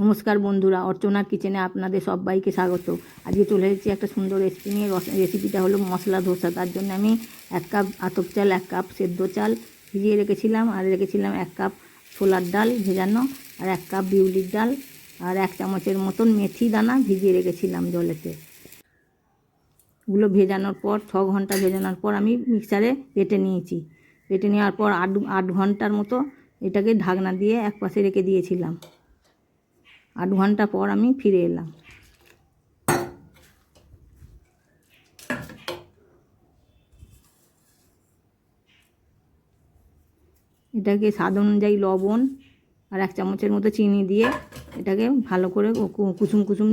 নমস্কার বন্ধুরা অর্চনার কিচেনে আপনাদের সবাইকে স্বাগত। আজকে চলে এসেছি একটা সুন্দর রেসিপি নিয়ে। রস- রেসিপিটা হলো মশলা ধোসা। তার জন্য আমি এক কাপ আতপ চাল, এক কাপ সেদ্ধ চাল ভিজিয়ে রেখেছিলাম আর রেখেছিলাম এক কাপ ছোলার ডাল ভেজানো আর এক কাপ বিউলির ডাল আর এক চামচের মতন মেথি দানা ভিজিয়ে রেখেছিলাম জলেতে। ওগুলো ভেজানোর পর, ছ ঘণ্টা ভেজানোর পর আমি মিক্সারে বেটে নিয়েছি। বেটে নেওয়ার পর আট আট ঘণ্টার মতো এটাকে ঢাকনা দিয়ে এক পাশে রেখে দিয়েছিলাম। আট ঘণ্টা পর আমি ফিরে এলাম। এটাকে স্বাদ অনুযায়ী লবণ আর এক চামচের মতো চিনি দিয়ে এটাকে ভালো করে কুসুম কুসুম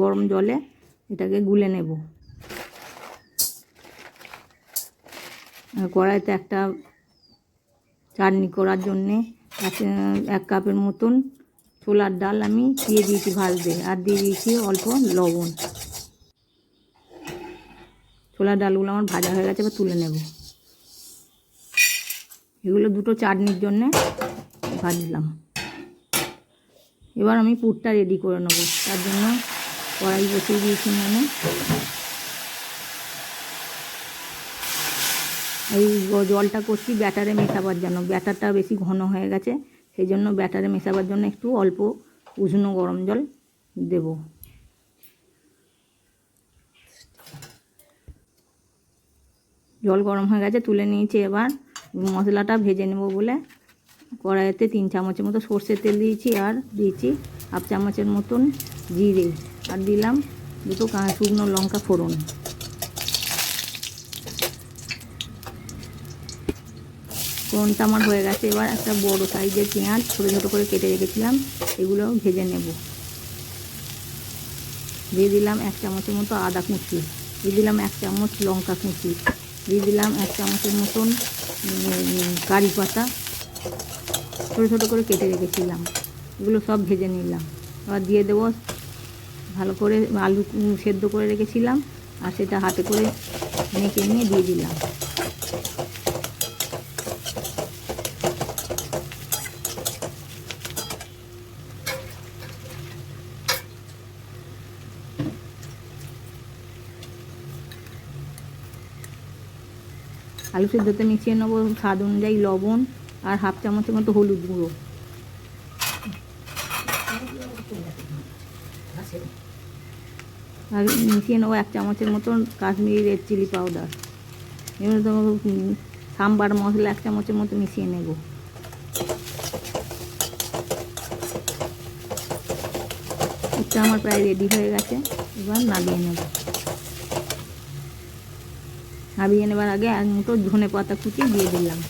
গরম জলে এটাকে গুলে নেব। কড়াইতে একটা চাটনি করার জন্যে এক এক কাপের মতন ছোলার ডাল আমি দিয়ে দিয়েছি ভাজতে। আর দিয়ে দিয়েছি অল্প লবণ। ছোলার ডালগুলো আমার ভাজা হয়ে গেছে, এবার তুলে নেব। এগুলো দুটো চাটনির জন্যে ভাজলাম। এবার আমি পুরটা রেডি করে নেব। তার জন্য কড়াই বসিয়ে দিয়েছি মানে। এই জলটা করছি ব্যাটারে মেশাবার জন্য। ব্যাটারটা বেশি ঘন হয়ে গেছে। সেই জন্য ব্যাটারে মেশাবার জন্য একটু অল্প উষ্ণ গরম জল দেব। জল গরম হয়ে গেছে, তুলে নিয়েছি এবার। মশলাটা ভেজে নেব বলে কড়াইতে তিন চামচের মতো সর্ষের তেল দিয়েছি আর দিয়েছি হাফ চামচের মতন জিরে। আর দিলাম দুটো শুকনো লঙ্কা ফোড়ন। ফোড়নটা আমার হয়ে গেছে। এবার একটা বড় সাইজের পেঁয়াজ ছোটো ছোটো করে কেটে রেখেছিলাম। এগুলো ভেজে নেব। দিয়ে দিলাম এক চামচের মতো আদা কুচি। দিয়ে দিলাম এক চামচ লঙ্কা কুচি। দিয়ে দিলাম এক চামচের মতন কারি পাতা। ছোটো ছোটো করে কেটে রেখেছিলাম। এগুলো সব ভেজে নিলাম। এবার দিয়ে দেবো ভালো করে আলু সেদ্ধ করে রেখেছিলাম। আর সেটা হাতে করে মেখে নিয়ে দিয়ে দিলাম। আলু সেদ্ধতে মিশিয়ে নেব, স্বাদ অনুযায়ী লবণ আর হাফ চামচের মতো হলুদ গুঁড়ো। আর মিশিয়ে নেব এক চামচের মতন কাশ্মীরি রেড চিলি পাউডার। এবার তো সাম্বার মশলা এক চামচের মতো মিশিয়ে নেব। আমার প্রায় রেডি হয়ে গেছে, এবার নামিয়ে নেব। নামিয়ে নেবার আগে এক মুঠো ধনে পাতা কুচি দিয়ে দিলাম।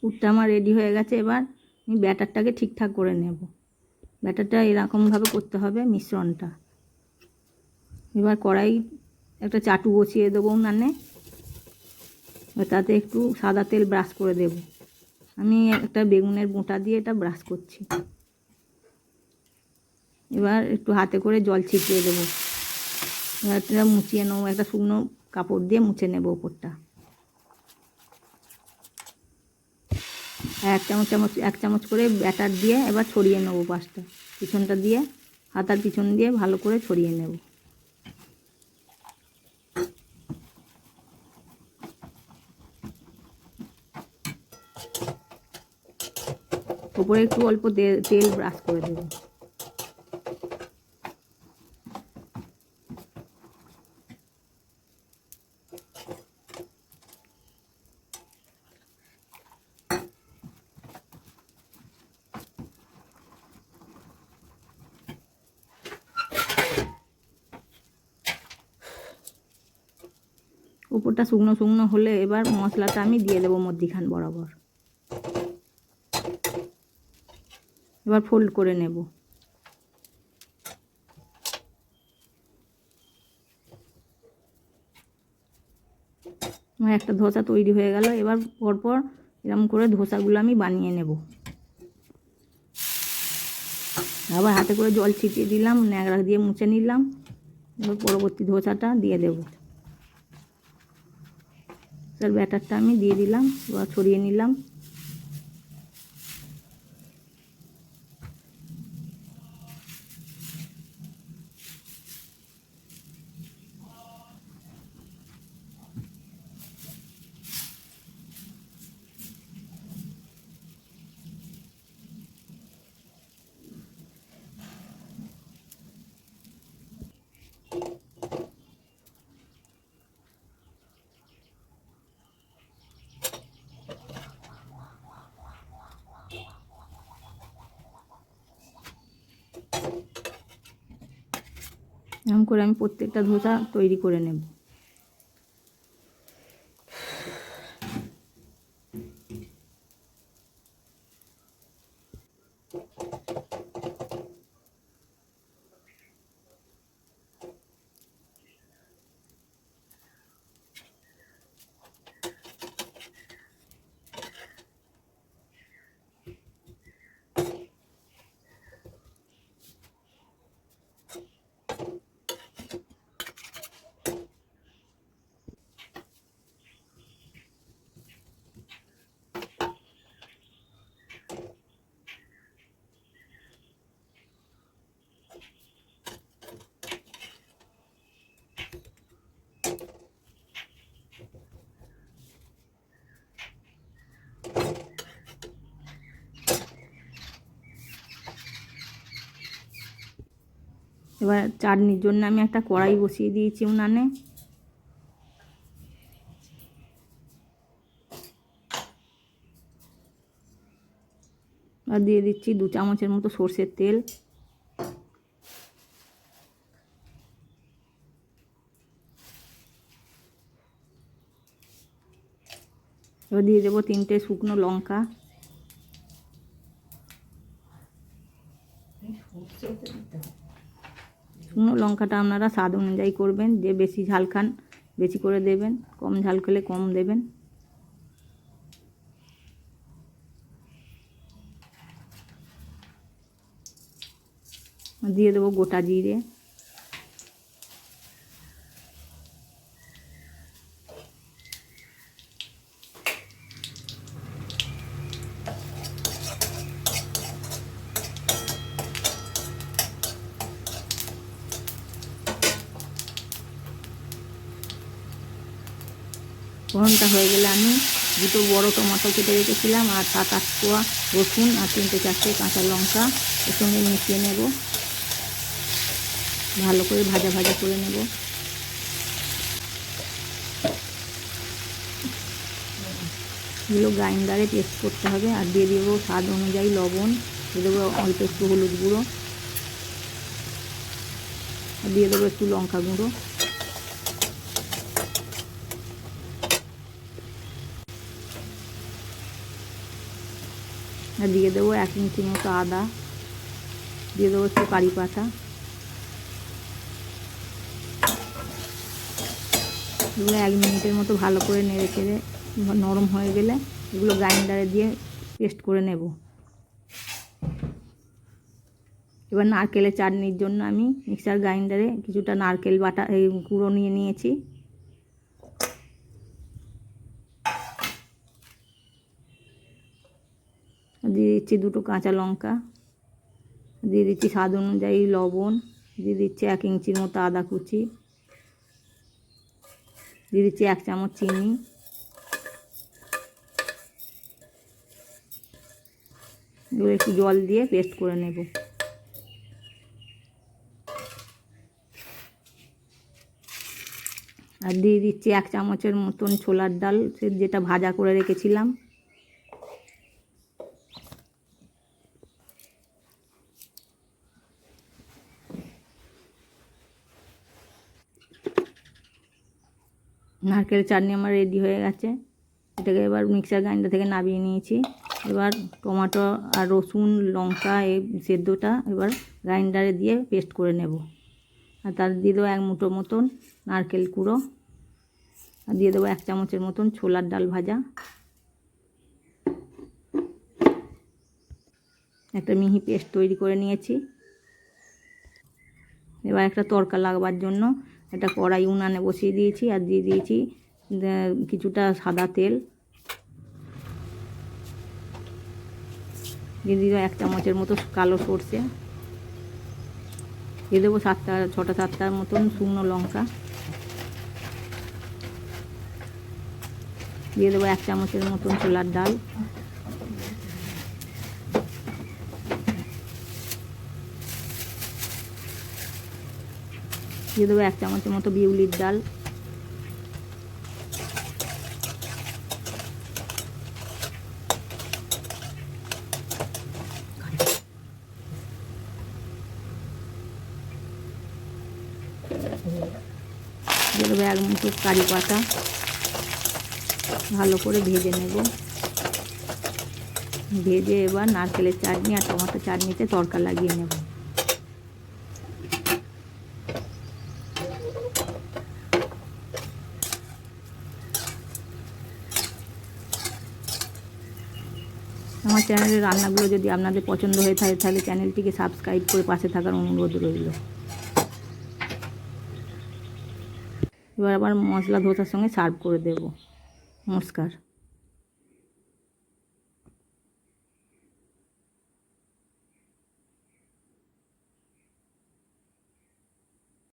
পুরটা আমার রেডি হয়ে গেছে, এবার আমি ব্যাটারটাকে ঠিকঠাক করে নেব। ব্যাটারটা এরকমভাবে করতে হবে মিশ্রণটা। এবার কড়াই একটা চাটু বসিয়ে দেবো উনানে তাতে একটু সাদা তেল ব্রাশ করে দেব। আমি একটা বেগুনের বোঁটা দিয়ে এটা ব্রাশ করছি। এবার একটু হাতে করে জল ছিটিয়ে দেবো। এবার মুছিয়ে নেব, একটা শুকনো কাপড় দিয়ে মুছে নেব ওপরটা। এক চামচ চামচ, এক চামচ করে ব্যাটার দিয়ে এবার ছড়িয়ে নেব পাঁচটা পিছনটা দিয়ে, হাতার পিছন দিয়ে ভালো করে ছড়িয়ে নেব। ওপরে একটু অল্প তেল ব্রাশ করে দেবো। উপরটা শুকনো শুকনো হলে এবার মশলাটা আমি দিয়ে দেবো মধ্যিখান বরাবর। এবার ফোল্ড করে নেব। একটা ধোসা তৈরি হয়ে গেল, এবার পরপর এরকম করে ধোসাগুলো আমি বানিয়ে নেব। আবার হাতে করে জল ছিটিয়ে দিলাম, ন্যাকড়া দিয়ে মুছে নিলাম, এবার পরবর্তী ধোসাটা দিয়ে দেবো। স্যার ব্যাটারটা আমি দিয়ে দিলাম, এবার ছড়িয়ে নিলাম। এরকম করে আমি প্রত্যেকটা ধোসা তৈরি করে নেব। এবার চাটনির জন্য আমি একটা কড়াই বসিয়ে দিয়েছি উনানে। আর দিয়ে দিচ্ছি দু চামচের মতো সর্ষের তেল। এবার দিয়ে দেবো তিনটে শুকনো লঙ্কা। শুকনো লঙ্কাটা আপনারা স্বাদ অনুযায়ী করবেন, যে বেশি ঝাল খান, বেশি করে দেবেন, কম ঝাল খেলে কম দেবেন। দিয়ে দেবো গোটা জিরে। ফোড়নটা হয়ে গেলে আমি দুটো বড় টমেটো কেটে রেখেছিলাম আর সাত আট রসুন আর তিনটে চারটে কাঁচা লঙ্কা এর সঙ্গে মিশিয়ে নেব। ভালো করে ভাজা ভাজা করে নেব। এগুলো গ্রাইন্ডারে পেস্ট করতে হবে আর দিয়ে দেবো স্বাদ অনুযায়ী লবণ, দিয়ে দেবো অল্প একটু হলুদ গুঁড়ো, আর দিয়ে দেবো একটু লঙ্কা গুঁড়ো। দিয়ে দেবো এক ইঞ্চি মতো আদা। দিয়ে দেবো একটু কারি পাতা। এগুলো এক মিনিটের মতো ভালো করে নেড়ে চেড়ে নরম হয়ে গেলে এগুলো গ্রাইন্ডারে দিয়ে পেস্ট করে নেব। এবার নারকেলের চাটনির জন্য আমি মিক্সার গ্রাইন্ডারে কিছুটা নারকেল বাটা গুঁড়ো নিয়ে নিয়েছি। দিয়ে দিচ্ছি দুটো কাঁচা লঙ্কা, দিয়ে দিচ্ছি স্বাদ অনুযায়ী লবণ, দিয়ে দিচ্ছি এক ইঞ্চির মতো আদা কুচি, দিয়ে দিচ্ছি এক চামচ চিনি এগুলো একটু জল দিয়ে পেস্ট করে নেব। আর দিয়ে দিচ্ছি এক চামচের মতন ছোলার ডাল যেটা ভাজা করে রেখেছিলাম। নারকেল চাটনি আমার রেডি হয়ে গেছে। এটাকে এবার মিক্সার গ্রাইন্ডার থেকে নামিয়ে নিয়েছি। এবার টমেটো আর রসুন, লঙ্কা, এই সেদ্ধটা এবার গ্রাইন্ডারে দিয়ে পেস্ট করে নেব। আর তার দিয়ে দেবো এক মুঠো মতন নারকেল কুড়ো। আর দিয়ে দেবো এক চামচের মতন ছোলার ডাল ভাজা। একটা মিহি পেস্ট তৈরি করে নিয়েছি। এবার একটা তরকা লাগবার জন্য একটা কড়াই উনানে বসিয়ে দিয়েছি আর দিয়ে দিয়েছি কিছুটা সাদা তেল। দিয়ে দিল এক চামচের মতো কালো সর্ষে। দিয়ে দেবো সাতটা, ছটা সাতটার মতন শুকনো লঙ্কা। দিয়ে দেবো এক চামচের মতন ছোলার ডাল। দিয়ে দেবো এক চামচের মতো বিউলির ডাল। দিয়ে দেবো এক মুঠো কারি পাতা। ভালো করে ভেজে নেব। ভেজে এবার নারকেলের চাটনি আর টমেটো চাটনিতে তড়কা লাগিয়ে নেব আমার চ্যানেলের রান্নাগুলো যদি আপনাদের পছন্দ হয়ে থাকে, তাহলে চ্যানেলটিকে সাবস্ক্রাইব করে পাশে থাকার অনুরোধ রইল। এবার আবার মশলা ধোসার সঙ্গে সার্ভ করে দেব। নমস্কার।